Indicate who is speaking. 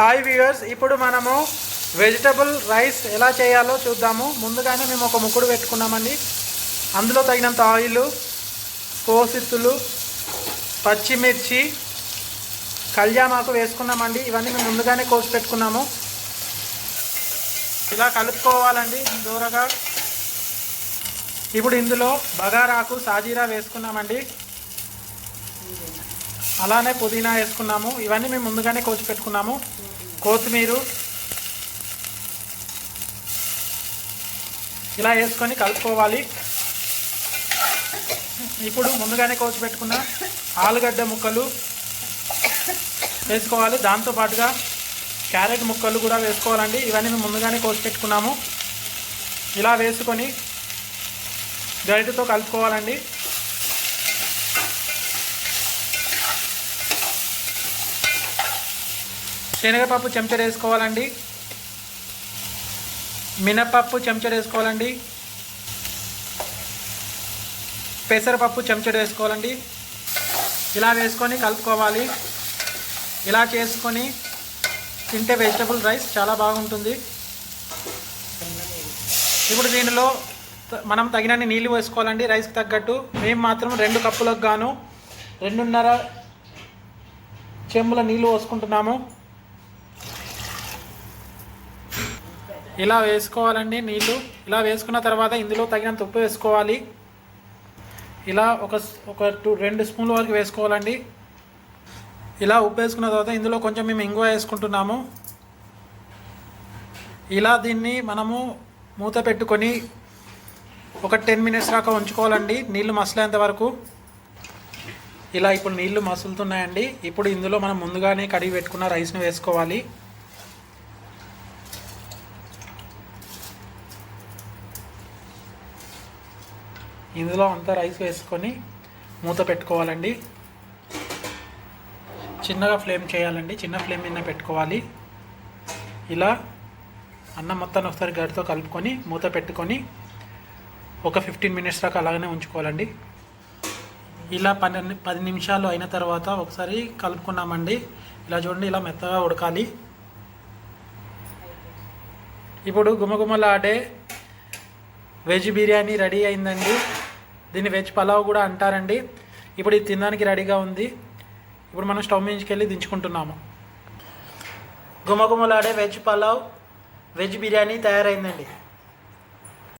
Speaker 1: Hi viewers ఇప్పుడు మనము vegetable rice ఎలా చేయాలో చూద్దాము. ముందుగానే మేము ఒక ముక్కుడు పెట్టుకున్నామండి. అందులో తగినంత ఆయిల్ కోసిత్తులు పచ్చిమిర్చి కళ్యామాకు వేసుకున్నామండి. ఇవన్నీ మేము ముందుగానే కోసి పెట్టుకున్నాము. ఇలా కలుపుకోవాలండి దూరగా. ఇప్పుడు ఇందులో బగారాకు సాజీరా వేసుకున్నామండి. అలానే పుదీనా వేసుకున్నాము. ఇవన్నీ మేము ముందుగానే కోసి పెట్టుకున్నాము. కొత్తిమీర ఇలా వేసుకొని కలుపుకోవాలి. ఇప్పుడు ముందుగానే కోసి పెట్టుకున్న ఆలుగడ్డ ముక్కలు వేసుకోవాలి. దాంతో పాటుగా క్యారెట్ ముక్కలు కూడా వేసుకోవాలండి. ఇవన్నీ మేము ముందుగానే కోసి పెట్టుకున్నాము. ఇలా వేసుకొని గరిటతో కలుపుకోవాలండి. శనగపప్పు చెంచా వేసుకోవాలండి. మినపప్పు చెంచా వేసుకోవాలండి. పెసరపప్పు చెంచా వేసుకోవాలండి. ఇలా వేసుకొని కలుపుకోవాలి. ఇలా చేసుకొని తింటే వెజిటబుల్ రైస్ చాలా బాగుంటుంది. ఇప్పుడు దీనిలో మనం తగినన్ని నీళ్ళు వేసుకోవాలండి రైస్కి తగ్గట్టు. మేము మాత్రం రెండు కప్పులకు గాను రెండున్నర చెంబుల నీళ్ళు పోసుకుంటున్నాము. ఇలా వేసుకోవాలండి నీళ్ళు ఇలా వేసుకున్న తర్వాత ఇందులో తగినంత ఉప్పు వేసుకోవాలి. ఇలా ఒక ఒక టూ రెండు స్పూన్ల వరకు వేసుకోవాలండి. ఇలా ఉప్పు వేసుకున్న తర్వాత ఇందులో కొంచెం మేము ఇంగువ వేసుకుంటున్నాము. ఇలా దీన్ని మనము మూత పెట్టుకొని ఒక టెన్ మినిట్స్ దాకా ఉంచుకోవాలండి. నీళ్ళు మసలేంత వరకు. ఇలా ఇప్పుడు నీళ్ళు మసులుతున్నాయండి. ఇప్పుడు ఇందులో మనం ముందుగానే కడిగి పెట్టుకున్న రైస్ని వేసుకోవాలి. ఇందులో అంతా రైస్ వేసుకొని మూత పెట్టుకోవాలండి. చిన్నగా ఫ్లేమ్ చేయాలండి. చిన్న ఫ్లేమ్ మీద పెట్టుకోవాలి. ఇలా అన్నం మొత్తాన్ని ఒకసారి గడితో కలుపుకొని మూత పెట్టుకొని ఒక ఫిఫ్టీన్ మినిట్స్ దాకా అలాగనే ఉంచుకోవాలండి. ఇలా పన్నెండు పది నిమిషాలు అయిన తర్వాత ఒకసారి కలుపుకున్నామండి. ఇలా చూడండి ఇలా మెత్తగా ఉడకాలి. ఇప్పుడు గుమగుమలాడే వెజ్ బిర్యానీ రెడీ అయిందండి. దీన్ని వెజ్ పలావ్ కూడా అంటారండి. ఇప్పుడు ఇది తినడానికి రెడీగా ఉంది. ఇప్పుడు మనం స్టవ్ మీదకి వెళ్ళి దించుకుంటున్నాము. గుమగుమలాడే వెజ్ పలావ్ వెజ్ బిర్యానీ తయారైందండి.